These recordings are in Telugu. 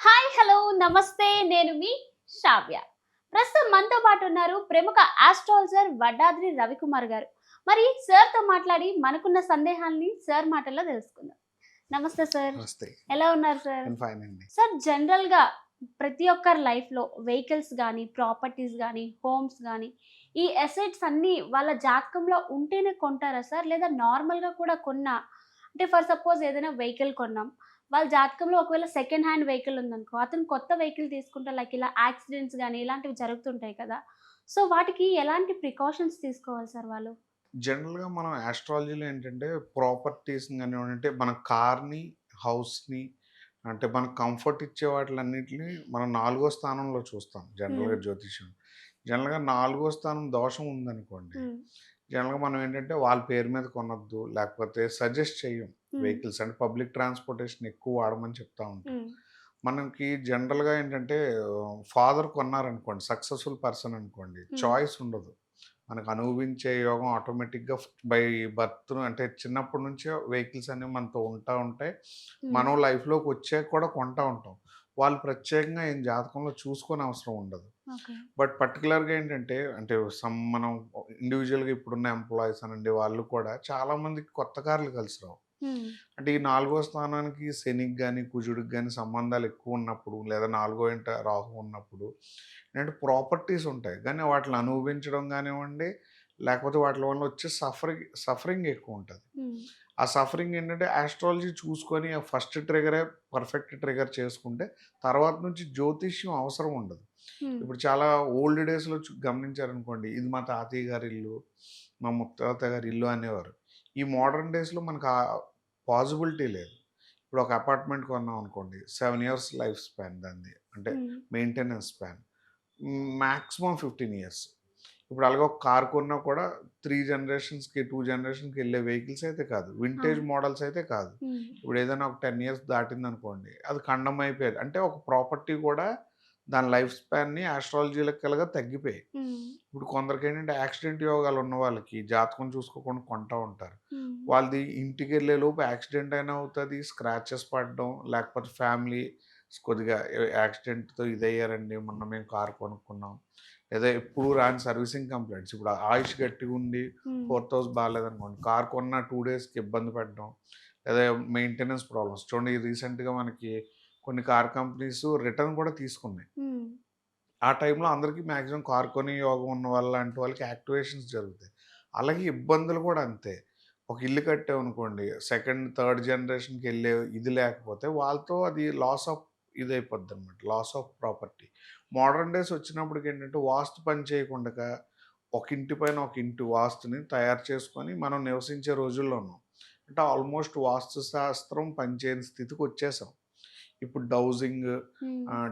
హాయ్ హలో నమస్తే నేను మీ శ్రావ్య. ప్రస్తుతం మనతో పాటు ఉన్నారు ప్రముఖ ఆస్ట్రాలజర్ వడ్డాద్రి రవికుమార్ గారు. మరి సార్తో మాట్లాడి మనకున్న సందేహాల్ని సార్ మాటల్లో తెలుసుకుందాం. నమస్తే సార్ నమస్తే. ఎలా ఉన్నారు సార్ అండి. సార్ జనరల్గా ప్రతి ఒక్కరి లైఫ్లో వెహికల్స్ కానీ ప్రాపర్టీస్ కానీ హోమ్స్ కానీ ఈ అసెట్స్ అన్నీ వాళ్ళ జాతకంలో ఉంటేనే కొంటారా సార్ లేదా నార్మల్గా కూడా కొన్నా? అంటే ఫర్ సపోజ్ ఏదైనా వెహికల్ కొన్నాం. వాళ్ళ జాతకంలో ఒకవేళ సెకండ్ హ్యాండ్ వెహికల్ ఉందనుకో అతను కొత్త వెహికల్ తీసుకుంటే లైక్ ఇలా యాక్సిడెంట్స్ కానీ ఇలాంటివి జరుగుతుంటాయి కదా. సో వాటికి ఎలాంటి ప్రికాషన్స్ తీసుకోవాలి సార్ వాళ్ళు? జనరల్గా మనం ఆస్ట్రాలజీలో ఏంటంటే ప్రాపర్టీస్ కానీ అంటే మన కార్ని హౌస్ని అంటే మన కంఫర్ట్ ఇచ్చే వాటిలన్నిటిని మనం నాలుగో స్థానంలో చూస్తాం జనరల్గా Hmm. జ్యోతిష్యం. జనరల్గా నాలుగో స్థానం దోషం ఉందనుకోండి జనరల్గా మనం ఏంటంటే వాళ్ళ పేరు మీద కొనొద్దు లేకపోతే సజెస్ట్ చేయం వెహికల్స్ అంటే పబ్లిక్ ట్రాన్స్పోర్టేషన్ ఎక్కువ వాడమని చెప్తా ఉంటాం మనకి జనరల్గా ఏంటంటే ఫాదర్ కొన్నారనుకోండి సక్సెస్ఫుల్ పర్సన్ అనుకోండి. చాయిస్ ఉండదు. మనకు అనుభవించే యోగం ఆటోమేటిక్గా బై బర్త్ అంటే చిన్నప్పటి నుంచే వెహికల్స్ అనేవి మనతో ఉంటా ఉంటాయి. మనం లైఫ్లోకి వచ్చాక కూడా కొంటా ఉంటాం. వాళ్ళు ప్రత్యేకంగా ఏం జాతకంలో చూసుకొని అవసరం ఉండదు. బట్ పర్టికులర్గా ఏంటంటే అంటే సమ్ మనం ఇండివిజువల్గా ఇప్పుడున్న ఎంప్లాయీస్ అనండి వాళ్ళు కూడా చాలామందికి కొత్త కార్లు కలిసి రావు అంటే ఈ నాలుగో స్థానానికి శనికి కానీ కుజుడికి కానీ సంబంధాలు ఎక్కువ ఉన్నప్పుడు లేదా నాలుగో ఇంట రాహు ఉన్నప్పుడు ఏంటంటే ప్రాపర్టీస్ ఉంటాయి. కానీ వాటిని అనుభవించడం కానివ్వండి లేకపోతే వాటి వల్ల వచ్చే సఫరింగ్ సఫరింగ్ ఎక్కువ ఉంటుంది. ఆ సఫరింగ్ ఏంటంటే ఆస్ట్రాలజీ చూసుకొని ఆ ఫస్ట్ ట్రిగరే పర్ఫెక్ట్ ట్రిగర్ చేసుకుంటే తర్వాత నుంచి జ్యోతిష్యం అవసరం ఉండదు. ఇప్పుడు చాలా ఓల్డ్ డేస్లో గమనించారనుకోండి ఇది మా తాతయ్య గారి ఇల్లు మా ముత్తాత గారి ఇల్లు అనేవారు. ఈ మోడర్న్ డేస్లో మనకు ఆ పాసిబిలిటీ లేదు. ఇప్పుడు ఒక అపార్ట్మెంట్ కొన్నాం అనుకోండి సెవెన్ ఇయర్స్ లైఫ్ స్పాన్ దాన్ని అంటే maintenance span. Maximum fifteen years. ఇప్పుడు అలాగే ఒక కార్ కొన్నా కూడా త్రీ జనరేషన్స్కి టూ జనరేషన్కి వెళ్ళే వెహికల్స్ అయితే కాదు. వింటేజ్. మోడల్స్ అయితే కాదు. ఇప్పుడు ఏదైనా ఒక టెన్ ఇయర్స్ దాటింది అనుకోండి అది ఖండం అయిపోయేది. అంటే ఒక ప్రాపర్టీ కూడా దాని లైఫ్ స్పాన్ని ఆస్ట్రాలజీ లెక్కలుగా తగ్గిపోయాయి. ఇప్పుడు కొందరికి ఏంటంటే యాక్సిడెంట్ యోగాలు ఉన్న వాళ్ళకి జాతకం చూసుకోకుండా కొంటా ఉంటారు. వాళ్ళది ఇంటికి వెళ్ళే లోపు యాక్సిడెంట్ అయినా అవుతుంది స్క్రాచెస్ పడడం లేకపోతే ఫ్యామిలీ కొద్దిగా యాక్సిడెంట్తో ఇదయ్యారండి. మొన్న మేము కార్ కొనుక్కున్నాం. లేదా ఎప్పుడు రాని సర్వీసింగ్ కంప్లైంట్స్. ఇప్పుడు ఆయుష్ గట్టిగా ఉండి ఫోర్ థౌసండ్ బాగాలేదనుకోండి. కార్ కొన్న టూ డేస్కి ఇబ్బంది పెట్టడం లేదా మెయింటెనెన్స్ ప్రాబ్లమ్స్. చూడండి రీసెంట్గా మనకి కొన్ని కార్ కంపెనీస్ రిటర్న్ కూడా తీసుకున్నాయి. ఆ టైంలో అందరికీ మ్యాక్సిమం కార్కొని యోగం ఉన్న వాళ్ళ లాంటి వాళ్ళకి యాక్టివేషన్స్ జరుగుతాయి. అలాగే ఇబ్బందులు కూడా అంతే. ఒక ఇల్లు కట్టామనుకోండి సెకండ్ థర్డ్ జనరేషన్కి వెళ్ళే ఇది లేకపోతే వాళ్ళతో అది లాస్ ఆఫ్ ఇది అయిపోద్ది అనమాట loss of property. Modern days వచ్చినప్పటికి ఏంటంటే వాస్తు పని చేయకుండా ఒక ఇంటి పైన ఒక ఇంటి వాస్తుని తయారు చేసుకొని మనం నివసించే రోజుల్లో ఉన్నాం అంటే ఆల్మోస్ట్ వాస్తు శాస్త్రం పనిచేయని స్థితికి వచ్చేసాం. ఇప్పుడు డౌజింగ్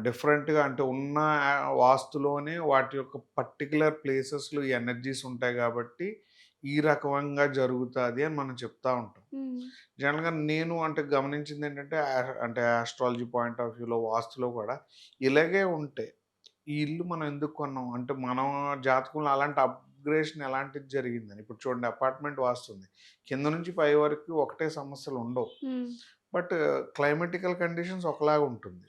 డిఫరెంట్గా అంటే ఉన్న వాస్తులోనే వాటి యొక్క పర్టికులర్ ప్లేసెస్లో ఈ ఎనర్జీస్ ఉంటాయి కాబట్టి ఈ రకంగా జరుగుతుంది అని మనం చెప్తా ఉంటాం. జనరల్గా నేను అంటే గమనించింది ఏంటంటే అంటే ఆస్ట్రాలజీ పాయింట్ ఆఫ్ వ్యూలో వాస్తులో కూడా ఇలాగే ఉంటే ఈ ఇల్లు మనం ఎందుకు కొన్నాం? అంటే మన జాతకంలో అలాంటి అప్గ్రేషన్ ఎలాంటిది జరిగిందని. ఇప్పుడు చూడండి అపార్ట్మెంట్ వాస్తుంది. కింద నుంచి పై వరకు ఒకటే సమస్యలు ఉండవు. బట్ క్లైమేటికల్ కండిషన్స్ ఒకలాగా ఉంటుంది.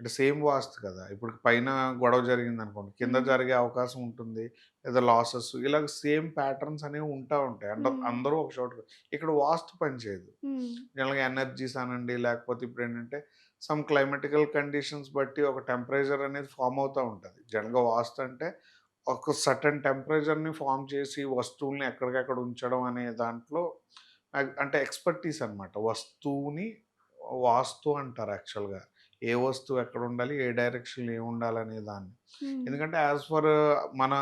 అంటే సేమ్ వాస్తు కదా. ఇప్పుడు పైన గొడవ జరిగింది అనుకోండి కింద. జరిగే అవకాశం ఉంటుంది లేదా లాసెస్ ఇలా సేమ్ ప్యాటర్న్స్ అనేవి ఉంటా ఉంటాయి. అంటే. అందరూ ఒక చోట ఇక్కడ వాస్తు పనిచేయదు జనరల్గా ఎనర్జీస్ అనండి లేకపోతే ఇప్పుడు ఏంటంటే సమ్ క్లైమేటికల్ కండిషన్స్ బట్టి ఒక టెంపరేచర్ అనేది ఫామ్ అవుతూ ఉంటుంది. జనరల్గా వాస్తు అంటే ఒక సటన్ టెంపరేచర్ని ఫామ్ చేసి వస్తువుల్ని ఎక్కడికెక్కడ ఉంచడం అనే దాంట్లో అంటే ఎక్స్పర్టీస్ అన్నమాట. వస్తువుని వాస్తు అంటారు యాక్చువల్గా. ఏ వస్తువు ఎక్కడ ఉండాలి ఏ డైరెక్షన్ ఏ ఉండాలనే దాన్ని. ఎందుకంటే యాజ్ ఫర్ మన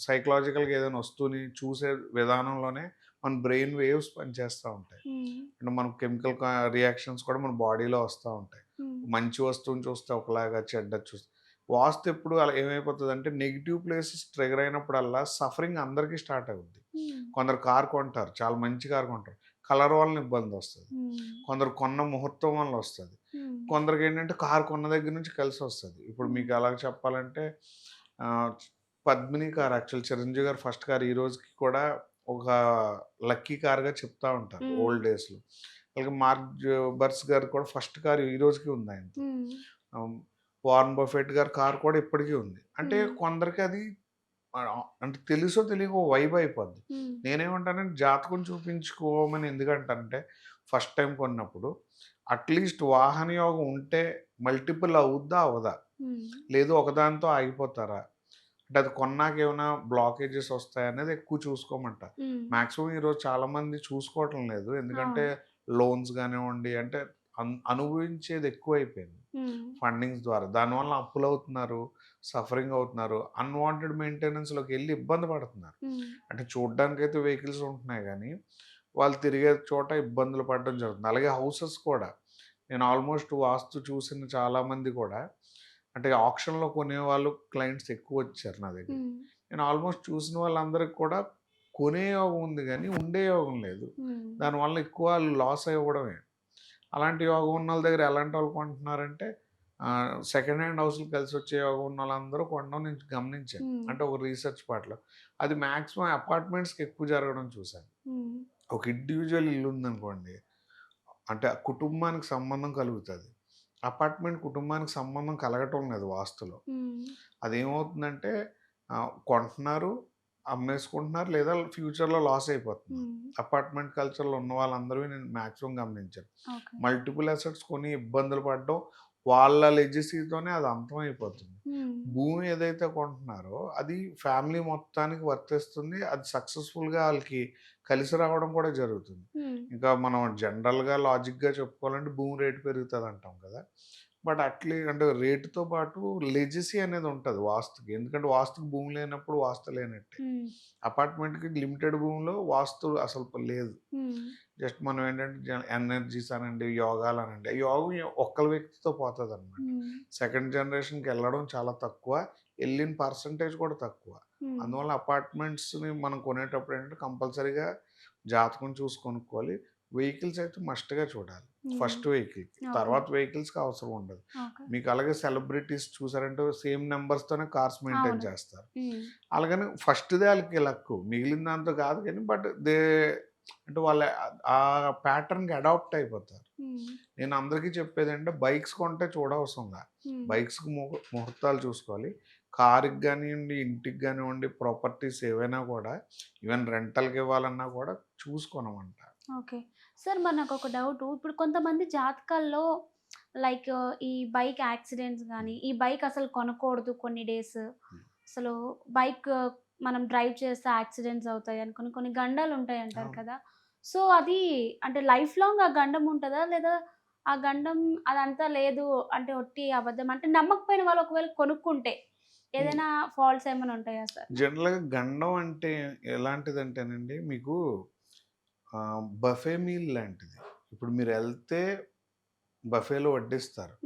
సైకలాజికల్గా ఏదైనా వస్తువుని చూసే విధానంలోనే మన బ్రెయిన్ వేవ్స్ పనిచేస్తూ ఉంటాయి. అంటే మన కెమికల్ రియాక్షన్స్ కూడా మన బాడీలో వస్తూ ఉంటాయి. మంచి వస్తువుని చూస్తే ఒకలాగా చెడ్డ చూస్తే. వాస్తు ఎప్పుడు అలా ఏమైపోతుంది అంటే నెగిటివ్ ప్లేసెస్ ట్రిగర్ అయినప్పుడల్లా సఫరింగ్ అందరికీ స్టార్ట్ అవుద్ది. కొందరు కార్ కొంటారు చాలా మంచి కార్ కొంటారు. కలర్ వలన ఇబ్బంది వస్తుంది. కొందరు కొన్న ముహూర్తం వల్ల వస్తుంది. కొందరికి ఏంటంటే కార్ కొన్న దగ్గర నుంచి కలిసి వస్తుంది. ఇప్పుడు మీకు ఎలా చెప్పాలంటే పద్మిని కార్ యాక్చువల్ చిరంజీవి గారు ఫస్ట్ కార్ ఈ రోజుకి కూడా ఒక లక్కీ కార్గా చెప్తా ఉంటారు. ఓల్డ్ డేస్లో. అలాగే మార్క్ బర్స్ గారు కూడా ఫస్ట్ కార్ ఈ రోజుకి ఉంది ఆయన వార్న్ బఫెట్ గారి కార్ కూడా ఇప్పటికీ ఉంది. అంటే. కొందరికి అది అంటే తెలుసో తెలియకో వైబ్ అయిపోద్ది. నేనేమంటానంటే జాతకం చూపించుకోమని ఎందుకంటే ఫస్ట్ టైం కొన్నప్పుడు అట్లీస్ట్ వాహన యోగం ఉంటే మల్టిపుల్ అవుద్దా అవదా? లేదు ఒకదానితో ఆగిపోతారా? అంటే అది కొన్నాక ఏమైనా బ్లాకేజెస్ వస్తాయి అనేది ఎక్కువ చూసుకోమంట. మాక్సిమం ఈరోజు చాలా మంది చూసుకోవటం లేదు. ఎందుకంటే లోన్స్ కానివ్వండి అంటే అనుభవించేది ఎక్కువ అయిపోయింది ఉమ్, ఫండింగ్స్ ద్వారా. దానివల్ల అప్పులు అవుతున్నారు సఫరింగ్ అవుతున్నారు అన్వాంటెడ్ మెయింటెనెన్స్లోకి వెళ్ళి ఇబ్బంది పడుతున్నారు. అంటే చూడడానికి అయితే వెహికల్స్ ఉంటున్నాయి కానీ వాళ్ళు తిరిగే చోట ఇబ్బందులు పడడం జరుగుతుంది. అలాగే హౌసెస్ కూడా. నేను ఆల్మోస్ట్ వాస్తు చూసిన చాలామంది కూడా అంటే ఆప్షన్లో కొనే వాళ్ళు క్లయింట్స్ ఎక్కువ వచ్చారు నా దగ్గర నేను ఆల్మోస్ట్ చూసిన వాళ్ళందరికీ కూడా కొనే యోగం ఉంది కానీ ఉండే యోగం లేదు. దానివల్ల ఎక్కువ వాళ్ళు లాస్ అవ్వడమే అలాంటి యోగం ఉన్న వాళ్ళ దగ్గర ఎలాంటి వాళ్ళు కొంటున్నారంటే సెకండ్ హ్యాండ్ హౌస్లు కలిసి వచ్చే యోగం ఉన్న వాళ్ళందరూ కొనడం నేను గమనించాను. అంటే ఒక రీసెర్చ్ పాటలో అది మ్యాక్సిమం అపార్ట్మెంట్స్కి ఎక్కువ జరగడం చూశాను. ఒక ఇండివిజువల్ ఇల్లు ఉందనుకోండి అంటే కుటుంబానికి సంబంధం కలుగుతుంది. అపార్ట్మెంట్ కుటుంబానికి సంబంధం కలగటం లేదు వాస్తులో. అదేమవుతుందంటే కొంటున్నారు అమ్మేసుకుంటున్నారు లేదా ఫ్యూచర్లో లాస్ అయిపోతుంది. అపార్ట్మెంట్ కల్చర్లో ఉన్న వాళ్ళందరూ నేను మ్యాక్సిమం గమనించాను. మల్టిపుల్ అసెట్స్ కొని ఇబ్బందులు పడడం వాళ్ళ లెజిసీతోనే అది అంతమైపోతుంది ఉమ్, భూమి ఏదైతే కొంటున్నారో అది ఫ్యామిలీ మొత్తానికి వర్తిస్తుంది అది సక్సెస్ఫుల్గా వాళ్ళకి కలిసి రావడం కూడా జరుగుతుంది. ఇంకా మనం జనరల్గా లాజిక్గా చెప్పుకోవాలంటే భూమి రేటు పెరుగుతుంది అంటాం కదా. బట్ అట్లే అంటే రేటుతో పాటు లెజసీ అనేది ఉంటుంది వాస్తుకి. ఎందుకంటే వాస్తుకి భూమి లేనప్పుడు వాస్తు లేనట్టే. అపార్ట్మెంట్కి లిమిటెడ్ భూమిలో వాస్తు అసలు లేదు. జస్ట్ మనం ఏంటంటే ఎనర్జీస్ అనండి యోగాలు అనండి. ఆ యోగం ఒక్కల వ్యక్తితో పోతుంది అనమాట సెకండ్ జనరేషన్కి వెళ్ళడం చాలా తక్కువ. వెళ్ళిన పర్సంటేజ్ కూడా తక్కువ. అందువల్ల అపార్ట్మెంట్స్ని మనం కొనేటప్పుడు ఏంటంటే కంపల్సరీగా జాతకం చూసి కొనుక్కోవాలి. వెహికల్స్ అయితే మస్ట్గా చూడాలి. First vehicle. తర్వాత వెహికల్స్కి అవసరం ఉండదు. మీకు అలాగే సెలబ్రిటీస్ చూసారంటే సేమ్ నెంబర్స్తోనే కార్స్ మెయింటైన్. చేస్తారు. అలాగని ఫస్ట్దే వాళ్ళకి లక్కు మిగిలిన దాంతో కాదు కానీ బట్ దే అంటే వాళ్ళ ఆ ప్యాటర్న్కి అడాప్ట్ అయిపోతారు. నేను అందరికీ చెప్పేది అంటే బైక్స్ కొంటే చూడవసరంగా. ఉమ్, బైక్స్కి ముహూ ముహూర్తాలు చూసుకోవాలి. కార్కి కానివ్వండి ఇంటికి కానివ్వండి ప్రాపర్టీస్ ఏవైనా కూడా ఈవెన్ రెంటల్కి ఇవ్వాలన్నా కూడా చూసుకోనమంట. ఓకే. సార్ మరి నాకు ఒక డౌట్. ఇప్పుడు కొంతమంది జాతకాల్లో లైక్ ఈ బైక్ యాక్సిడెంట్స్ కానీ ఈ బైక్ అసలు కొనకూడదు కొన్ని డేస్. అసలు బైక్ మనం డ్రైవ్ చేస్తే యాక్సిడెంట్స్ అవుతాయి అనుకుని కొన్ని గండాలు ఉంటాయి అంటారు. కదా. సో అది అంటే లైఫ్ లాంగ్ ఆ గండం ఉంటుందా? లేదా ఆ గండం అదంతా లేదు అంటే ఒట్టి అబద్ధం? అంటే నమ్మకపోయిన వాళ్ళు ఒకవేళ కొనుక్కుంటే ఏదైనా ఫాల్ట్స్ ఏమైనా ఉంటాయా సార్? జనరల్గా గండం అంటే ఎలాంటిదంటేనండి మీకు బఫే మీల్ లాంటిది. ఇప్పుడు మీరు వెళ్తే బఫేలో వడ్డిస్తారు.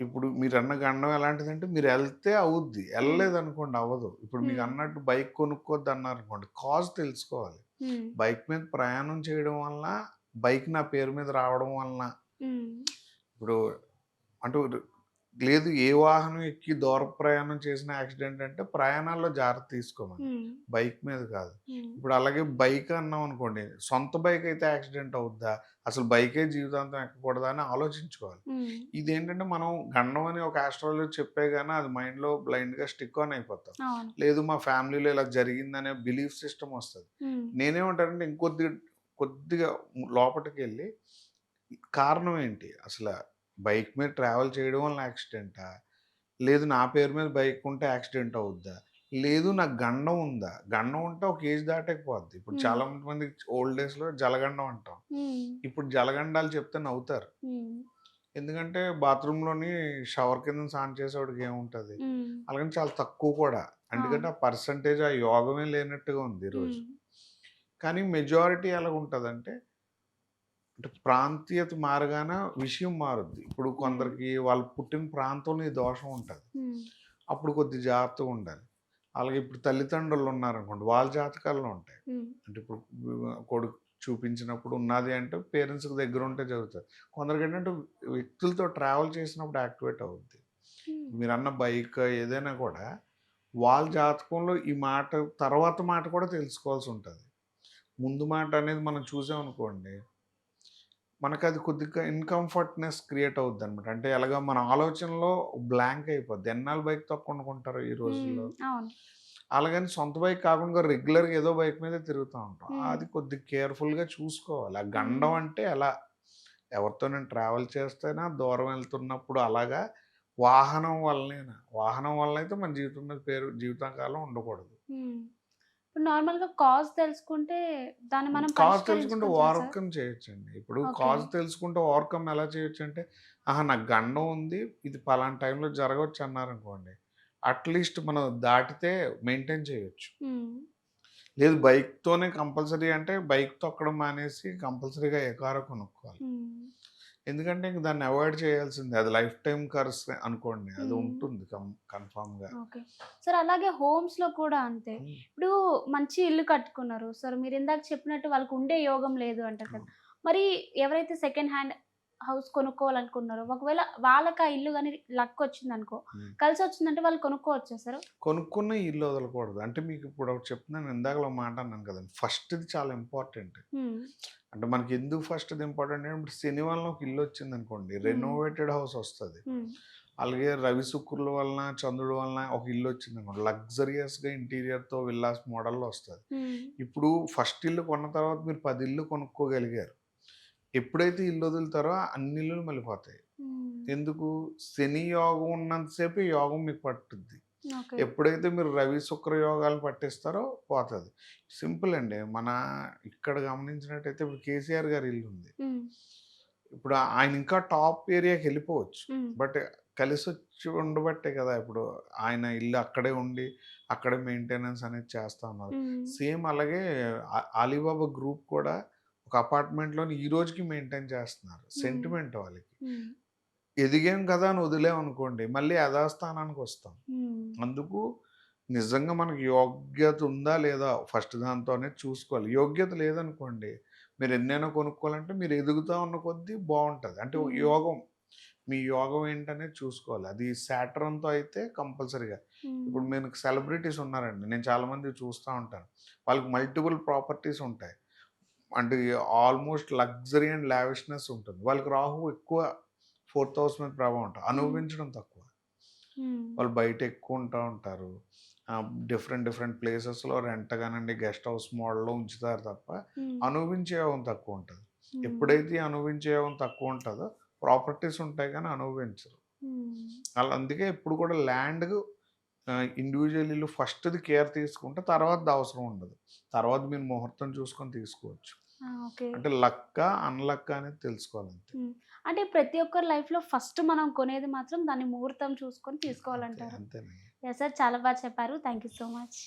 ఇప్పుడు మీరు అన్న గండం ఎలాంటిదంటే మీరు వెళ్తే అవుద్ది. వెళ్ళలేదు అనుకోండి అవ్వదు. ఇప్పుడు మీకు. అన్నట్టు బైక్ కొనుక్కోద్దు అన్నారు అనుకోండి కాజ్ తెలుసుకోవాలి. బైక్ మీద ప్రయాణం చేయడం వలన బైక్ నా పేరు మీద రావడం వలన ఇప్పుడు అంటే లేదు ఏ వాహనం ఎక్కి దూర ప్రయాణం చేసిన యాక్సిడెంట్ అంటే ప్రయాణాల్లో జాగ్రత్త తీసుకోమని. బైక్ మీద కాదు. ఇప్పుడు అలాగే బైక్ అన్నాం అనుకోండి సొంత బైక్ అయితే యాక్సిడెంట్ అవుద్దా? అసలు బైకే జీవితాంతం ఎక్కకూడదా అని ఆలోచించుకోవాలి. ఇదేంటంటే మనం గండం అని ఒక ఆస్ట్రాలజీ చెప్పే కానీ అది మైండ్లో బ్లైండ్గా స్టిక్ ఆన్ అయిపోతాం. లేదు మా ఫ్యామిలీలో ఇలా జరిగిందనే బిలీఫ్ సిస్టమ్ వస్తుంది. నేనేమంటానంటే ఇంకొద్ది కొద్దిగా లోపలికి వెళ్ళి కారణం ఏంటి? అసలు బైక్ మీద ట్రావెల్ చేయడం వల్ల యాక్సిడెంటా? లేదు నా పేరు మీద బైక్ ఉంటే యాక్సిడెంట్ అవుద్దా? లేదు నాకు గండం ఉందా? గండం ఉంటే ఒక ఏజ్ దాటకపోద్ది. ఇప్పుడు. చాలా మంది ఓల్డ్ డేస్లో జలగండం అంటాం. ఇప్పుడు జలగండాలు చెప్తే నవ్వుతారు. ఎందుకంటే బాత్రూంలోని షవర్ కింద స్నానం చేసేవాడికి ఏముంటుంది? అలాగని చాలా తక్కువ కూడా. ఎందుకంటే ఆ పర్సంటేజ్ ఆ యోగమే లేనట్టుగా ఉంది ఈరోజు. కానీ మెజారిటీ ఎలా ఉంటుందంటే అంటే ప్రాంతీయత మారగాన విషయం మారుద్ది. ఇప్పుడు కొందరికి వాళ్ళు పుట్టిన ప్రాంతంలో ఈ దోషం ఉంటుంది. అప్పుడు కొద్ది జాగ్రత్తగా ఉండాలి. అలాగే ఇప్పుడు తల్లిదండ్రులు ఉన్నారనుకోండి వాళ్ళ జాతకాల్లో ఉంటాయి. అంటే ఇప్పుడు కొడుకు చూపించినప్పుడు ఉన్నది అంటే పేరెంట్స్కి దగ్గర ఉంటే జరుగుతుంది. కొందరికి ఏంటంటే వ్యక్తులతో ట్రావెల్ చేసినప్పుడు యాక్టివేట్ అవుద్ది. మీరు అన్న బైక్ ఏదైనా కూడా వాళ్ళ జాతకంలో ఈ మాట తర్వాత మాట కూడా తెలుసుకోవాల్సి ఉంటుంది. ముందు మాట అనేది మనం చూసామనుకోండి మనకు అది కొద్దిగా ఇన్కంఫర్ట్నెస్ క్రియేట్ అవుద్ది అనమాట అంటే ఎలాగ మన ఆలోచనలో బ్లాంక్ అయిపోద్ది. ఎన్నాళ్ళు బైక్ తక్కువ కొనుక్కుంటారు ఈ రోజుల్లో? అలాగని సొంత బైక్ కాకుండా రెగ్యులర్గా ఏదో బైక్ మీద తిరుగుతూ ఉంటాం. అది కొద్దిగా కేర్ఫుల్గా చూసుకోవాలి. ఆ గండం. అంటే ఎలా? ఎవరితో నేను ట్రావెల్ చేస్తేనా దూరం వెళ్తున్నప్పుడు అలాగా వాహనం వల్లనేనా? వాహనం వల్ల అయితే మన జీవితం మీద పేరు జీవితకాలం ఉండకూడదు. ఇప్పుడు నార్మల్గా కాజ్ తెలుసుకుంటే దాన్ని మనం కాజ్ తెలుసుకుంటే? ఓవర్కమ్ చేయొచ్చండి. ఇప్పుడు. కాజ్ తెలుసుకుంటే ఓవర్కమ్ ఎలా చేయొచ్చు అంటే ఆహా! నాకు గండం ఉంది ఇది పలానా టైంలో జరగవచ్చు అన్నారు అనుకోండి అట్లీస్ట్ మనం దాటితే మెయింటైన్ చేయొచ్చు. లేదు బైక్తోనే కంపల్సరీ అంటే బైక్ తొక్కడం మానేసి కంపల్సరీగా ఏ కారు కొనుక్కోవాలి. ఎందుకంటే ఇంక దాన్ని అవాయిడ్ చేయాల్సిందే. అది లైఫ్ టైం కర్స్ అనుకోండి. అది. ఉంటుంది కన్ఫామ్గా. ఓకే. సార్ అలాగే హోమ్స్లో కూడా అంతే. ఇప్పుడు మంచి ఇల్లు కట్టుకున్నారు. సార్ మీరు ఇందాక చెప్పినట్టు వాళ్ళకి ఉండే యోగం లేదు అంటారు కదా. మరి ఎవరైతే సెకండ్ హ్యాండ్ హౌస్ కొనుక్కోవాలనుకున్నారో ఒకవేళ వాళ్ళకి ఆ ఇల్లు కానీ లక్ వచ్చింది అనుకో. కలిసి వచ్చిందంటే వాళ్ళు కొనుక్కోవచ్చా సార్? కొనుక్కున్న ఇల్లు వదలకూడదు. అంటే మీకు ఇప్పుడు ఒకటి చెప్తున్నాను ఇందాకలో మాట అన్నాను కదండి. ఫస్ట్ ఇది చాలా ఇంపార్టెంట్. అంటే మనకి ఎందుకు ఫస్ట్ ఇది ఇంపార్టెంట్ అంటే ఇప్పుడు శని వలన ఒక ఇల్లు వచ్చింది అనుకోండి రెనోవేటెడ్ హౌస్ వస్తుంది. అలాగే రవి శుక్రుల వలన చంద్రుడి వలన ఒక ఇల్లు వచ్చింది అనుకోండి లగ్జరియస్గా ఇంటీరియర్తో విల్లాస్ మోడల్లో వస్తుంది. ఇప్పుడు ఫస్ట్ ఇల్లు కొన్న తర్వాత మీరు పది ఇల్లు కొనుక్కోగలిగారు. ఎప్పుడైతే ఇల్లు వదులుతారో అన్ని ఇల్లులు మళ్ళీపోతాయి. ఎందుకు? శని యోగం ఉన్నంతసేపు యోగం మీకు పట్టుద్ది. ఎప్పుడైతే మీరు రవి శుక్ర యోగాలు పట్టిస్తారో పోతుంది. సింపుల్ అండి. మన ఇక్కడ గమనించినట్టయితే ఇప్పుడు కేసీఆర్ గారి ఇల్లు ఉంది. ఇప్పుడు ఆయన ఇంకా టాప్ ఏరియాకి వెళ్ళిపోవచ్చు. బట్ కలిసి వచ్చి ఉండబట్టే కదా ఇప్పుడు ఆయన ఇల్లు అక్కడే ఉండి అక్కడే మెయింటెనెన్స్ అనేది చేస్తా ఉన్నారు. సేమ్ అలాగే అలీబాబా గ్రూప్ కూడా ఒక అపార్ట్మెంట్లోని ఈ రోజుకి మెయింటైన్ చేస్తున్నారు సెంటిమెంట్ వాళ్ళకి. ఎదిగాం కదా అని వదిలేం అనుకోండి మళ్ళీ యథాస్థానానికి వస్తాం. అందుకు నిజంగా మనకి యోగ్యత ఉందా లేదా ఫస్ట్ దాంతో అనేది చూసుకోవాలి. యోగ్యత లేదనుకోండి మీరు ఎన్నైనా కొనుక్కోవాలంటే మీరు ఎదుగుతా ఉన్న కొద్దీ బాగుంటుంది. అంటే. యోగం మీ యోగం ఏంటనేది చూసుకోవాలి. అది సాటర్న్తో అయితే కంపల్సరీగా. ఇప్పుడు మీకు సెలబ్రిటీస్ ఉన్నారండి నేను చాలామంది చూస్తూ ఉంటాను. వాళ్ళకి మల్టిపుల్ ప్రాపర్టీస్ ఉంటాయి. అంటే ఆల్మోస్ట్ లగ్జరీ అండ్ లావిష్నెస్ ఉంటుంది వాళ్ళకి రాహు ఎక్కువ ఫోర్త్ హౌస్ మీద ప్రభావం ఉంటుంది అనుభవించడం తక్కువ. వాళ్ళు బయట ఎక్కువ ఉంటా ఉంటారు డిఫరెంట్ డిఫరెంట్ ప్లేసెస్లో రెంట్ కానండి గెస్ట్ హౌస్ మోడల్లో ఉంచుతారు తప్ప. అనుభవించే యోగం తక్కువ ఉంటుంది. ఎప్పుడైతే అనుభవించే యోగం తక్కువ ఉంటుందో ప్రాపర్టీస్ ఉంటాయి కానీ అనుభవించరు. అలా అందుకే ఎప్పుడు కూడా ల్యాండ్ ఇండివిజువల్ ఫస్ట్ది కేర్ తీసుకుంటే తర్వాత అవసరం ఉండదు. తర్వాత మీరు ముహూర్తం చూసుకొని తీసుకోవచ్చు. అంటే లక్క అన్లక్క అనేది తెలుసుకోవాలంతే. అంటే ప్రతి ఒక్కరి లైఫ్లో ఫస్ట్ మనం కొనేది మాత్రం దాన్ని ముహూర్తం చూసుకొని తీసుకోవాలంటారు. అంతేనండి. సార్ చాలా బాగా చెప్పారు. Thank you so much